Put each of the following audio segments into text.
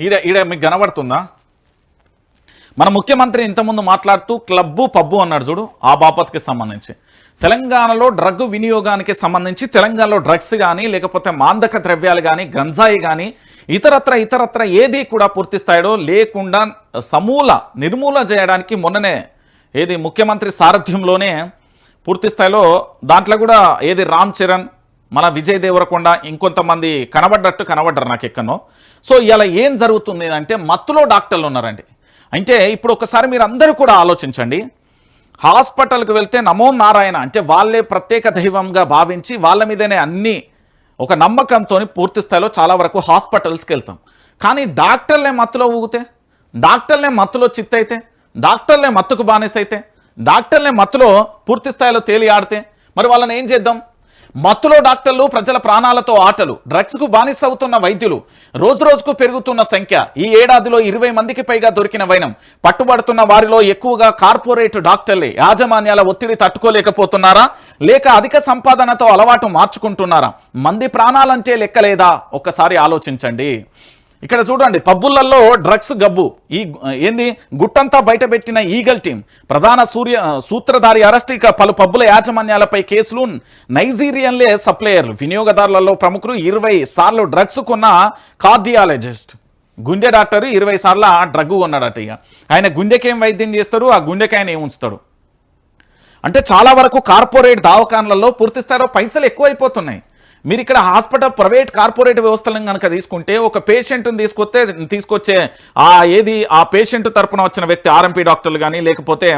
ఈడ ఈడ మీకు కనబడుతుందా? మన ముఖ్యమంత్రి ఇంతకుముందు మాట్లాడుతూ క్లబ్బు పబ్బు అన్నాడు చూడు ఆ బాపత్కి సంబంధించి. తెలంగాణలో డ్రగ్ వినియోగానికి సంబంధించి తెలంగాణలో డ్రగ్స్ కానీ లేకపోతే మాందక ద్రవ్యాలు కానీ గంజాయి కానీ ఇతరత్ర ఇతరత్ర ఏది కూడా పూర్తి స్థాయిలో లేకుండా సమూల నిర్మూలన చేయడానికి మొన్ననే ఏది ముఖ్యమంత్రి సారథ్యంలోనే పూర్తి స్థాయిలో దాంట్లో కూడా ఏది రామ్ చరణ్ మన విజయ్ దేవరకొండ ఇంకొంతమంది కనబడ్డట్టు కనబడ్డారు నాకు ఎక్కనో సో ఇలా ఏం జరుగుతుంది అంటే మత్తులో డాక్టర్లు ఉన్నారండి. అంటే ఇప్పుడు ఒకసారి మీరు అందరూ కూడా ఆలోచించండి. హాస్పిటల్కి వెళ్తే నమో నారాయణ అంటే వాళ్ళే ప్రత్యేక దైవంగా భావించి వాళ్ళ మీదనే అన్ని ఒక నమ్మకంతో పూర్తి స్థాయిలో చాలా వరకు హాస్పిటల్స్కి వెళ్తాం. కానీ డాక్టర్లే మత్తులో ఊగితే డాక్టర్లే మత్తులో చిత్తైతే డాక్టర్లే మత్తుకు బానిసైతే డాక్టర్లే మత్తులో పూర్తి స్థాయిలో తేలి ఆడితే మరి వాళ్ళని ఏం చేద్దాం? మత్తులో డాక్టర్లు ప్రజల ప్రాణాలతో ఆటలు డ్రగ్స్కు బానిస అవుతున్న వైద్యులు రోజురోజుకు పెరుగుతున్న సంఖ్య ఈ ఏడాదిలో ఇరవై మందికి పైగా దొరికిన వైనం పట్టుబడుతున్న వారిలో ఎక్కువగా కార్పొరేట్ డాక్టర్లే యాజమాన్యాల ఒత్తిడి తట్టుకోలేకపోతున్నారా? లేక అధిక సంపాదనతో అలవాటు మార్చుకుంటున్నారా? మంది ప్రాణాలంటే లెక్కలేదా? ఒక్కసారి ఆలోచించండి. ఇక్కడ చూడండి పబ్బులలో డ్రగ్స్ గబ్బు. ఈ ఏంది? గుట్టంతా బయటపెట్టిన ఈగల్ టీం ప్రధాన సూర్య సూత్రధారి అరెస్ట్ ఇక పలు పబ్బుల యాజమాన్యాలపై కేసులు. నైజీరియన్లే సప్లయర్లు వినియోగదారులలో ప్రముఖులు ఇరవై సార్లు డ్రగ్స్ కొన్న కార్డియాలజిస్ట్. గుండె డాక్టర్ ఇరవై సార్లు ఆ డ్రగ్ కొన్నాడట ఇక. ఆయన గుండెకేం వైద్యం చేస్తారు ఆ గుండెకి ఆయన అంటే చాలా వరకు కార్పొరేట్ దావకాన్లలో పూర్తిస్తారో పైసలు ఎక్కువైపోతున్నాయి. మీరు ఇక్కడ హాస్పిటల్ ప్రైవేట్ కార్పొరేట్ వ్యవస్థలను కనుక తీసుకుంటే ఒక పేషెంట్ని తీసుకొస్తే తీసుకొచ్చే ఆ ఏది ఆ పేషెంట్ తరపున వచ్చిన వ్యక్తి ఆర్ఎంపీ డాక్టర్లు కానీ లేకపోతే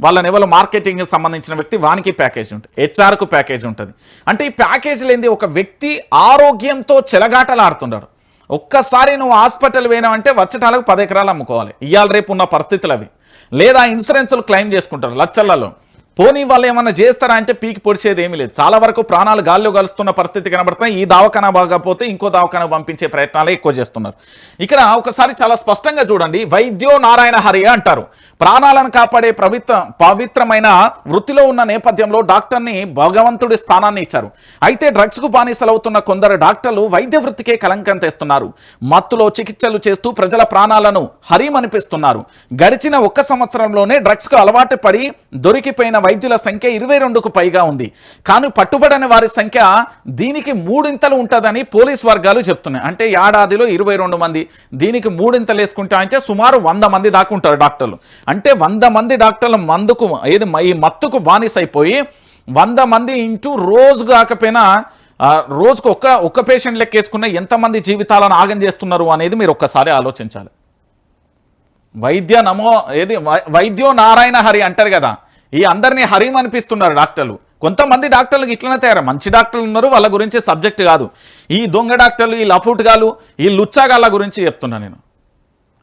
వాళ్ళని ఎవరు మార్కెటింగ్కి సంబంధించిన వ్యక్తి వానికి ప్యాకేజ్ ఉంటుంది. హెచ్ఆర్కు ప్యాకేజ్ ఉంటుంది. అంటే ఈ ప్యాకేజీలు ఏంది ఒక వ్యక్తి ఆరోగ్యంతో చెలగాటలాడుతున్నాడు ఒక్కసారి నువ్వు హాస్పిటల్ పోయినావంటే వచ్చటాలకు పది ఎకరాలు అమ్ముకోవాలి. ఇవాళ రేపు ఉన్న పరిస్థితులు అవి లేదా ఇన్సూరెన్స్లు క్లెయిమ్ చేసుకుంటారు లచ్చలలో పోనీ వాళ్ళు ఏమన్నా చేస్తారా అంటే పీకి పొడిచేది ఏమీ లేదు. చాలా వరకు ప్రాణాలు గాల్లో కలుస్తున్న పరిస్థితి కనబడుతున్నాయి. ఈ దవాఖానా బాగపోతే ఇంకో దవాఖానా పంపించే ప్రయత్నాలే ఎక్కువ చేస్తున్నారు. ఇక్కడ ఒకసారి చాలా స్పష్టంగా చూడండి. వైద్యో నారాయణ హరి అంటారు. ప్రాణాలను కాపాడే పవిత్ర పవిత్రమైన వృత్తిలో ఉన్న నేపథ్యంలో డాక్టర్ని భగవంతుడి స్థానాన్ని ఇచ్చారు. అయితే డ్రగ్స్కు బానిసలవుతున్న కొందరు డాక్టర్లు వైద్య వృత్తికే కలంకం తెస్తున్నారు. మత్తులో చికిత్సలు చేస్తూ ప్రజల ప్రాణాలను హరిమనిపిస్తున్నారు. గడిచిన ఒక్క సంవత్సరంలోనే డ్రగ్స్కు అలవాటు పడి దొరికిపోయిన వైద్యుల సంఖ్య ఇరవై రెండుకు పైగా ఉంది. కానీ పట్టుబడని వారి సంఖ్య దీనికి మూడింతలు ఉంటుందని పోలీస్ వర్గాలు చెప్తున్నాయి. అంటే ఏడాదిలో ఇరవై రెండు మంది దీనికి మూడింతలు వేసుకుంటా అంటే సుమారు వంద మంది దాకా ఉంటారు డాక్టర్లు. అంటే వంద మంది డాక్టర్లు మందుకు ఏది ఈ మత్తుకు బానిసైపోయి వంద మంది ఇంటూ రోజు కాకపోయినా రోజుకు ఒక్క ఒక్క పేషెంట్ లెక్కేసుకున్న ఎంతమంది జీవితాలను ఆగం చేస్తున్నారు అనేది మీరు ఒక్కసారి ఆలోచించాలి. వైద్య నమో ఏది వై- వైద్యో నారాయణ హరి అంటారు కదా ఈ అందరినీ హరిం అనిపిస్తున్నారు డాక్టర్లు. కొంతమంది డాక్టర్లు ఇట్లనే తయారు? మంచి డాక్టర్లు ఉన్నారు వాళ్ళ గురించి సబ్జెక్ట్ కాదు. ఈ దొంగ డాక్టర్లు ఈ లఫూట్గాలు ఈ లుచ్చాగాళ్ళ గురించి చెప్తున్నా నేను.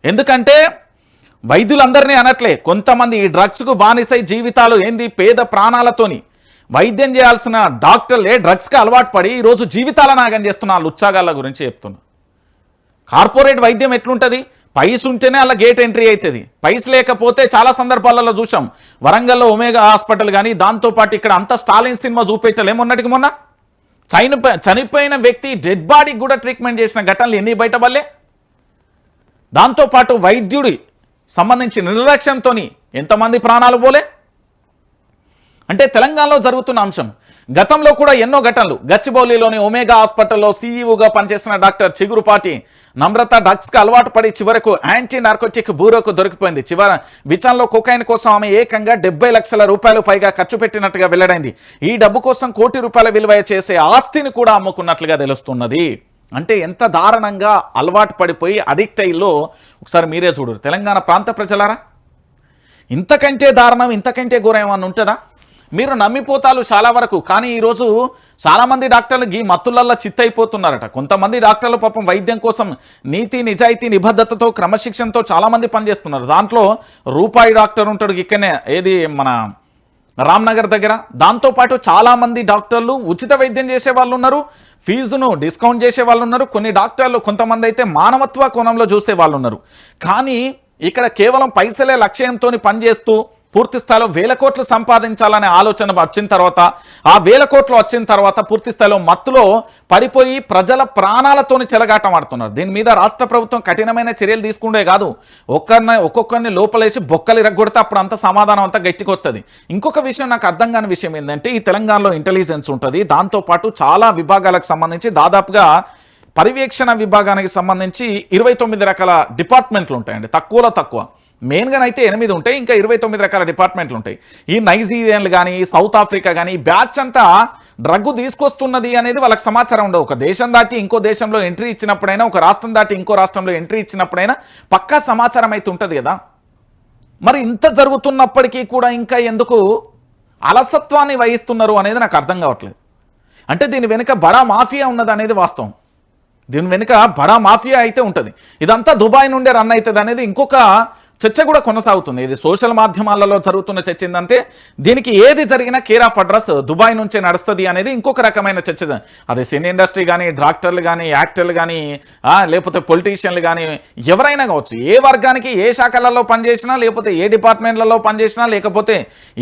ఎందుకంటే వైద్యులందరినీ అనట్లే కొంతమంది ఈ డ్రగ్స్కు బానిసై జీవితాలు ఏంది? పేద ప్రాణాలతోని. వైద్యం చేయాల్సిన డాక్టర్లే డ్రగ్స్కి అలవాటు పడి ఈరోజు జీవితాలను నాగం చేస్తున్న ఆ లుచ్చాగాళ్ళ గురించి చెప్తున్నా. కార్పొరేట్ వైద్యం ఎట్లుంటుంది? పైస్ ఉంటేనే అలా గేట్ ఎంట్రీ అవుతుంది పైస్ లేకపోతే చాలా సందర్భాలలో చూసాం వరంగల్లో ఒమేగా హాస్పిటల్ కానీ దాంతోపాటు ఇక్కడ అంత స్టాలిన్ సినిమా చూపెట్టలే మొన్నటికి మొన్న చనిపో చనిపోయిన వ్యక్తి డెడ్ బాడీకి కూడా ట్రీట్మెంట్ చేసిన ఘటనలు ఎన్ని బయట వల్లే దాంతోపాటు వైద్యుడి సంబంధించి నిర్లక్ష్యంతో ఎంతమంది ప్రాణాలు పోలే? అంటే తెలంగాణలో జరుగుతున్న అంశం. గతంలో కూడా ఎన్నో ఘటనలు. గచ్చిబౌలిలోని ఒమేగా హాస్పిటల్లో సీఈఓగా పనిచేసిన డాక్టర్ చిగురుపాటి నమ్రత డ్రగ్స్కి అలవాటు పడి చివరకు యాంటీ నార్కోటిక్ బ్యూరోకు దొరికిపోయింది. చివర విచారణలో కొకైన్ కోసం ఆమె ఏకంగా డెబ్బై లక్షల రూపాయలు పైగా ఖర్చు పెట్టినట్టుగా వెల్లడైంది. ఈ డబ్బు కోసం కోటి రూపాయల విలువ చేసే ఆస్తిని కూడా అమ్ముకున్నట్లుగా తెలుస్తున్నది. అంటే ఎంత దారుణంగా అలవాటు పడిపోయి అడిక్ట్ అయ్యిలో ఒకసారి మీరే చూడరు. తెలంగాణ ప్రాంత ప్రజలారా? ఇంతకంటే దారుణం ఇంతకంటే ఘోరం ఏమన్నా ఉంటుందా? మీరు నమ్మిపోతారు చాలా వరకు. కానీ ఈరోజు చాలామంది డాక్టర్లు ఈ మత్తులల్లో చిత్తైపోతున్నారట. కొంతమంది డాక్టర్లు పాపం వైద్యం కోసం నీతి నిజాయితీ నిబద్ధతతో క్రమశిక్షణతో చాలామంది పనిచేస్తున్నారు. దాంట్లో రూపాయి డాక్టర్ ఉంటాడు ఇక్కడనే ఏది మన రామ్నగర్ దగ్గర. దాంతోపాటు చాలామంది డాక్టర్లు ఉచిత వైద్యం చేసే వాళ్ళు ఉన్నారు ఫీజును డిస్కౌంట్ చేసే వాళ్ళు ఉన్నారు కొన్ని డాక్టర్లు కొంతమంది అయితే మానవత్వ కోణంలో చూసే వాళ్ళు ఉన్నారు కానీ ఇక్కడ కేవలం పైసలే లక్ష్యంతో పనిచేస్తూ పూర్తి స్థాయిలో వేల కోట్లు సంపాదించాలనే ఆలోచన వచ్చిన తర్వాత ఆ వేల కోట్లు వచ్చిన తర్వాత పూర్తి స్థాయిలో మత్తులో పడిపోయి ప్రజల ప్రాణాలతోని చెలగాటం ఆడుతున్నారు. దీని మీద రాష్ట్ర ప్రభుత్వం కఠినమైన చర్యలు తీసుకుండే కాదు. ఒక్కరిని ఒక్కొక్కరిని లోపలేసి బొక్కలు ఇరగొడితే అప్పుడు అంత సమాధానం అంతా గట్టికొస్తుంది ఇంకొక విషయం నాకు అర్థం కాని విషయం ఏంటంటే ఈ తెలంగాణలో ఇంటెలిజెన్స్ ఉంటుంది. దాంతోపాటు చాలా విభాగాలకు సంబంధించి దాదాపుగా పర్యవేక్షణ విభాగానికి సంబంధించి ఇరవై తొమ్మిది రకాల డిపార్ట్మెంట్లు ఉంటాయండి. తక్కువలో తక్కువ. మెయిన్గా అయితే ఎనిమిది ఉంటాయి ఇంకా ఇరవై తొమ్మిది రకాల డిపార్ట్మెంట్లు ఉంటాయి. ఈ నైజీరియన్లు కానీ సౌత్ ఆఫ్రికా కానీ ఈ బ్యాచ్ అంతా డ్రగ్ తీసుకొస్తున్నది అనేది వాళ్ళకి సమాచారం ఉండదు ఒక దేశం దాటి ఇంకో దేశంలో ఎంట్రీ ఇచ్చినప్పుడైనా ఒక రాష్ట్రం దాటి ఇంకో రాష్ట్రంలో ఎంట్రీ ఇచ్చినప్పుడైనా పక్కా సమాచారం అయితే ఉంటుంది కదా. మరి ఇంత జరుగుతున్నప్పటికీ కూడా ఇంకా ఎందుకు అలసత్వాన్ని వహిస్తున్నారు అనేది నాకు అర్థం కావట్లేదు. అంటే దీని వెనుక బడా మాఫియా ఉన్నది అనేది వాస్తవం. దీని వెనుక బడా మాఫియా అయితే ఉంటుంది. ఇదంతా దుబాయ్ నుండే రన్ అవుతుంది అనేది ఇంకొక చర్చ కూడా కొనసాగుతుంది. ఇది సోషల్ మాధ్యమాలలో జరుగుతున్న చర్చ ఏంటంటే దీనికి ఏది జరిగినా కేర్ ఆఫ్ అడ్రస్ దుబాయ్ నుంచే నడుస్తుంది అనేది ఇంకొక రకమైన చర్చ. అది సినీ ఇండస్ట్రీ కానీ డాక్టర్లు కానీ యాక్టర్లు కానీ లేకపోతే పొలిటీషియన్లు కానీ ఎవరైనా కావచ్చు ఏ వర్గానికి ఏ శాఖలలో పనిచేసినా లేకపోతే ఏ డిపార్ట్మెంట్లలో పనిచేసినా లేకపోతే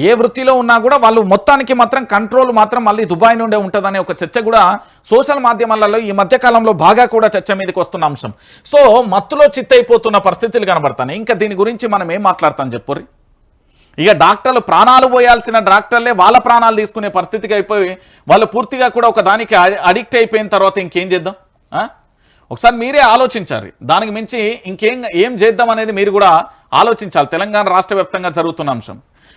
ఏ వృత్తిలో ఉన్నా కూడా వాళ్ళు మొత్తానికి మాత్రం కంట్రోల్ మాత్రం మళ్ళీ దుబాయ్ నుండే ఉంటుందనే ఒక చర్చ కూడా సోషల్ మాధ్యమాలలో ఈ మధ్యకాలంలో బాగా కూడా చర్చ మీదకి వస్తున్న అంశం. సో మత్తులో చిత్తైపోతున్న పరిస్థితులు కనబడతాయి ఇంకా దీని గురించి మనం ఏం మాట్లాడతాం చెప్పుర్రి? ఇక డాక్టర్లు ప్రాణాలు పోయాల్సిన డాక్టర్లే వాళ్ళ ప్రాణాలు తీసుకునే పరిస్థితికి అయిపోయి వాళ్ళు పూర్తిగా కూడా ఒక దానికి అడిక్ట్ అయిపోయిన తర్వాత ఇంకేం చేద్దాం? ఆ? ఒకసారి మీరే ఆలోచించాలి. దానికి మించి ఇంకేం ఏం చేద్దాం అనేది మీరు కూడా ఆలోచించాలి. తెలంగాణ రాష్ట్ర వ్యాప్తంగా జరుగుతున్న అంశం.